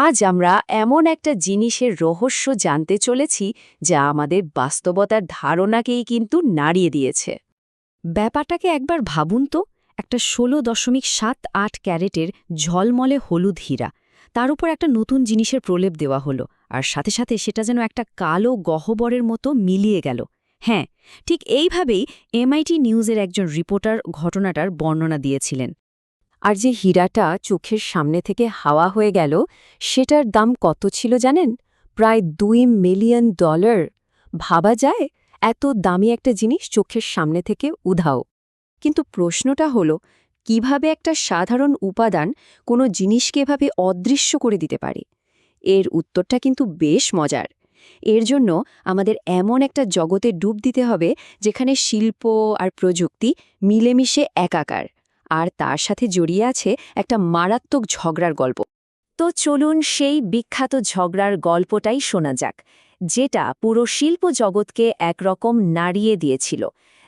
আজ আমরা এমন একটা জিনিসের রহস্য জানতে চলেছি যা আমাদের বাস্তবতার ধারণাকেই কিন্তু নাড়িয়ে দিয়েছে। ব্যাপারটাকে একবার ভাবুন তো, একটা ষোলো দশমিক সাত আট ক্যারেটের ঝলমলে হলুদ হীরা, তার উপর একটা নতুন জিনিসের প্রলেপ দেওয়া হলো, আর সাথে সাথে সেটা যেন একটা কালো গহ্বরের মতো মিলিয়ে গেল। হ্যাঁ ঠিক এইভাবেই এমআইটি নিউজের একজন রিপোর্টার ঘটনাটার বর্ণনা দিয়েছিলেন। আর যে হীরাটা চোখের সামনে থেকে হাওয়া হয়ে গেল, সেটার দাম কত ছিল জানেন? প্রায় দুই মিলিয়ন ডলার। ভাবা যায়, এত দামি একটা জিনিস চোখের সামনে থেকে উধাও। কিন্তু প্রশ্নটা হলো, কীভাবে একটা সাধারণ উপাদান কোনো জিনিসকে এভাবে অদৃশ্য করে দিতে পারে? এর উত্তরটা কিন্তু বেশ মজার। এর জন্য আমাদের এমন একটা জগতে ডুব দিতে হবে, যেখানে শিল্প আর প্রযুক্তি মিলেমিশে একাকার। আর তার সাথে জড়িয়ে আছে একটা মারাত্মক ঝগড়ার গল্প। তো চলুন সেই বিখ্যাত ঝগড়ার গল্পটাই শোনা যাক, যেটা পুরো শিল্প জগৎকে একরকম নাড়িয়ে দিয়েছিল।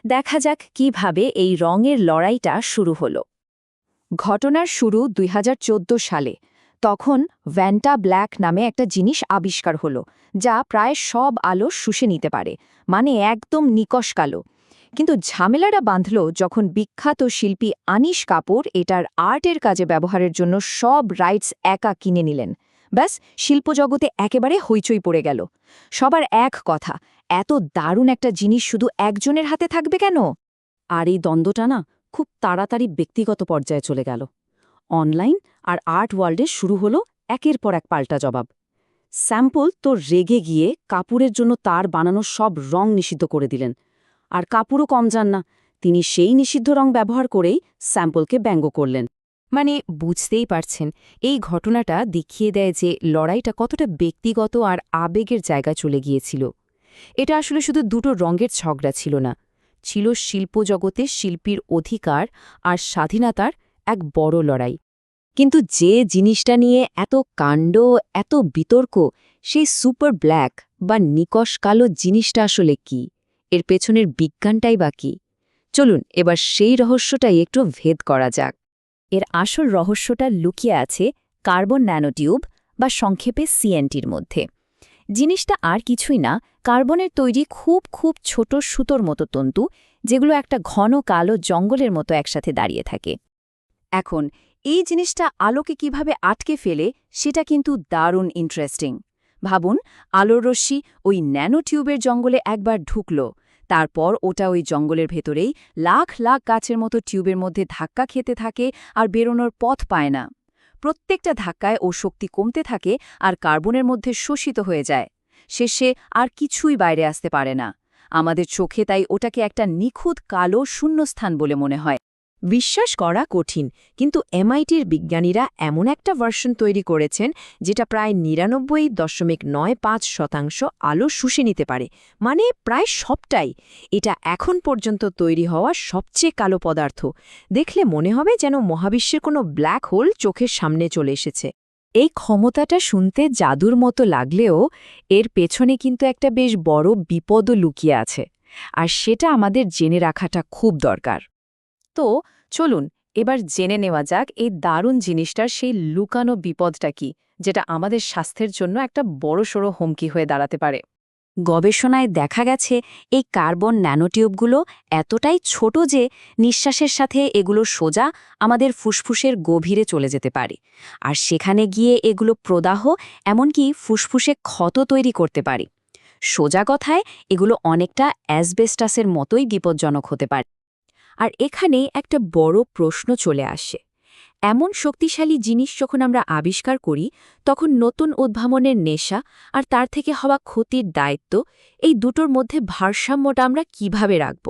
দেখা যাক কীভাবে এই রঙের লড়াইটা শুরু হলো। ঘটনার শুরু দুই হাজার চোদ্দ সালে। তখন ভ্যান্টা ব্ল্যাক নামে একটা জিনিস আবিষ্কার হলো, যা প্রায় সব আলো শুষে নিতে পারে মানে একদম নিকশ কালো। কিন্তু ঝামেলাটা বাঁধল যখন বিখ্যাত শিল্পী আনিশ কাপুর এটার আর্টের কাজে ব্যবহারের জন্য সব রাইটস একা কিনে নিলেন। ব্যাস, শিল্পজগতে একেবারে হইচই পড়ে গেল। সবার এক কথা, এত দারুণ একটা জিনিস শুধু একজনের হাতে থাকবে কেন? আর এই দ্বন্দ্বটা না খুব তাড়াতাড়ি ব্যক্তিগত পর্যায়ে চলে গেল। অনলাইন আর আর্ট ওয়ার্ল্ডে শুরু হলো একের পর এক পাল্টা জবাব। স্যাম্পল তো রেগে গিয়ে কাপুরের জন্য তার বানানো সব রং নিষিদ্ধ করে দিলেন। আর কাপুরও কম যান না। তিনি সেই নিষিদ্ধ রং ব্যবহার করেই স্যাম্পলকে ব্যঙ্গ করলেন। মানে বুঝতেই পারছেন, এই ঘটনাটা দেখিয়ে দেয় যে লড়াইটা কতটা ব্যক্তিগত আর আবেগের জায়গা চলে গিয়েছিল। এটা আসলে শুধু দুটো রঙের ঝগড়া ছিল না, ছিল শিল্প শিল্পজগতে শিল্পীর অধিকার আর স্বাধীনতার এক বড় লড়াই। কিন্তু যে জিনিসটা নিয়ে এত কাণ্ড, এত বিতর্ক, সেই সুপার ব্ল্যাক বা নিকশ কালো জিনিসটা আসলে কি? এর পেছনের বিজ্ঞানটাই বাকি চলুন, এবার সেই রহস্যটাই একটু ভেদ করা যাক। এর আসল রহস্যটা লুকিয়ে আছে কার্বন ন্যানোটিউব বা সংক্ষেপে সিএনটির মধ্যে। জিনিসটা আর কিছুই না, কার্বনের তৈরি খুব খুব ছোট সুতোর মতো তন্তু, যেগুলো একটা ঘন কালো জঙ্গলের মতো একসাথে দাঁড়িয়ে থাকে। এখন, এই জিনিসটা আলোকে কীভাবে আটকে ফেলে, সেটা কিন্তু দারুণ ইন্টারেস্টিং। ভাবুন, আলোর রশ্মি ওই ন্যানোটিউবের জঙ্গলে একবার ঢুকল তারপর ওটা ওই জঙ্গলের ভেতরেই লাখ লাখ গাছের মতো টিউবের মধ্যে ধাক্কা খেতে থাকে আর বেরোনোর পথ পায় না। প্রত্যেকটা ধাক্কায় ও শক্তি কমতে থাকে আর কার্বনের মধ্যে শোষিত হয়ে যায়। শেষে আর কিছুই বাইরে আসতে পারে না। আমাদের চোখে তাই ওটাকে একটা নিখুঁত কালো শূন্যস্থান বলে মনে হয়। বিশ্বাস করা কঠিন, কিন্তু এমআইটির বিজ্ঞানীরা এমন একটা ভার্সন তৈরি করেছেন, যেটা প্রায় নিরানব্বই দশমিক নয় পাঁচ শতাংশ আলো শুষে নিতে পারে। মানে প্রায় সবটাই। এটা এখন পর্যন্ত তৈরি হওয়া সবচেয়ে কালো পদার্থ। দেখলে মনে হবে যেন মহাবিশ্বের কোনো ব্ল্যাক হোল চোখের সামনে চলে এসেছে। এই ক্ষমতাটা শুনতে জাদুর মতো লাগলেও এর পেছনে কিন্তু একটা বেশ বড় বিপদও লুকিয়ে আছে। আর সেটা আমাদের জেনে রাখাটা খুব দরকার। তো চলুন, এবার জেনে নেওয়া যাক এই দারুণ জিনিসটার সেই লুকানো বিপদটা কি, যেটা আমাদের স্বাস্থ্যের জন্য একটা বড়সড় হুমকি হয়ে দাঁড়াতে পারে। গবেষণায় দেখা গেছে, এই কার্বন ন্যানোটিউবগুলো এতটাই ছোট যে নিঃশ্বাসের সাথে এগুলো সোজা আমাদের ফুসফুসের গভীরে চলে যেতে পারে। আর সেখানে গিয়ে এগুলো প্রদাহ, এমনকি ফুসফুসে ক্ষত তৈরি করতে পারে। সোজা কথায়, এগুলো অনেকটা অ্যাসবেস্টাসের মতোই বিপজ্জনক হতে পারে। আর এখানে একটা বড় প্রশ্ন চলে আসে। এমন শক্তিশালী জিনিস যখন আমরা আবিষ্কার করি, তখন নতুন উদ্ভাবনের নেশা আর তার থেকে হওয়া ক্ষতির দায়িত্ব এই দুটোর মধ্যে ভারসাম্যটা আমরা কীভাবে রাখব?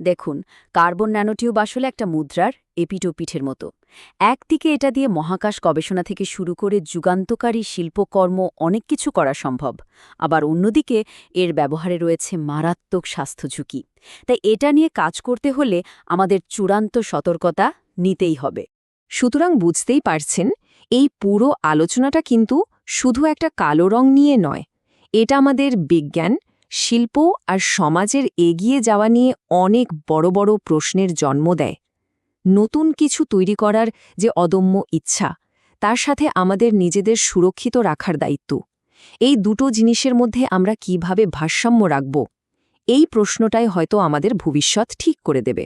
দেখুন, কার্বন ন্যানোটিউব আসলে একটা মুদ্রার এপিটোপিঠের মতো। একদিকে এটা দিয়ে মহাকাশ গবেষণা থেকে শুরু করে যুগান্তকারী শিল্পকর্ম অনেক কিছু করা সম্ভব, আবার অন্যদিকে এর ব্যবহারে রয়েছে মারাত্মক স্বাস্থ্য ঝুঁকি। তাই এটা নিয়ে কাজ করতে হলে আমাদের চূড়ান্ত সতর্কতা নিতেই হবে। সুতরাং বুঝতেই পারছেন, এই পুরো আলোচনাটা কিন্তু শুধু একটা কালো রং নিয়ে নয়, এটা আমাদের বিজ্ঞান শিল্প আর সমাজের এগিয়ে যাওয়া নিয়ে অনেক বড় বড় প্রশ্নের জন্ম দেয়। নতুন কিছু তৈরি করার যে অদম্য ইচ্ছা, তার সাথে আমাদের নিজেদের সুরক্ষিত রাখার দায়িত্ব। এই দুটো জিনিসের মধ্যে আমরা কীভাবে ভারসাম্য রাখব, এই প্রশ্নটাই হয়তো আমাদের ভবিষ্যৎ ঠিক করে দেবে।